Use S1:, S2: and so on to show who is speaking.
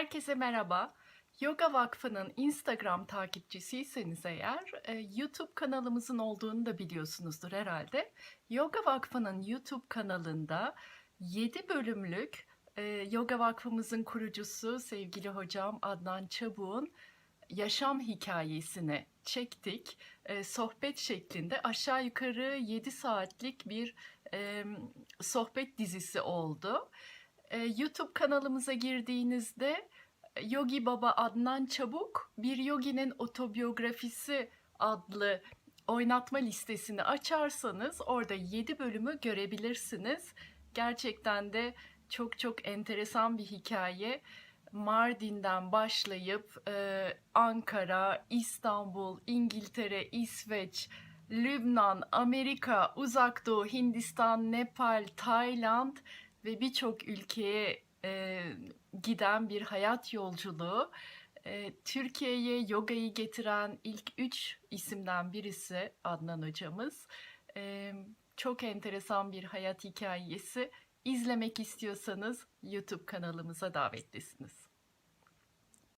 S1: Herkese merhaba. Yoga Vakfı'nın Instagram takipçisiyseniz eğer e, YouTube kanalımızın olduğunu da biliyorsunuzdur herhalde. Yoga Vakfı'nın YouTube kanalında 7 bölümlük e, Yoga Vakfımızın kurucusu sevgili hocam Adnan Çabuk'un yaşam hikayesini çektik. E, sohbet şeklinde aşağı yukarı 7 saatlik bir sohbet dizisi oldu. E, YouTube kanalımıza girdiğinizde e, Yogi Baba Adnan Çabuk bir yoginin otobiyografisi adlı oynatma listesini açarsanız orada 7 bölümü görebilirsiniz. Gerçekten de çok çok enteresan bir hikaye. Mardin'den başlayıp e, Ankara, İstanbul, İngiltere, İsveç, Lübnan, Amerika, Uzak Doğu, Hindistan, Nepal, Tayland ve birçok ülkeye e, giden bir hayat yolculuğu. E, Türkiye'ye yogayı getiren ilk üç isimden birisi Adnan hocamız. E, çok enteresan bir hayat hikayesi. İzlemek istiyorsanız YouTube kanalımıza davetlisiniz.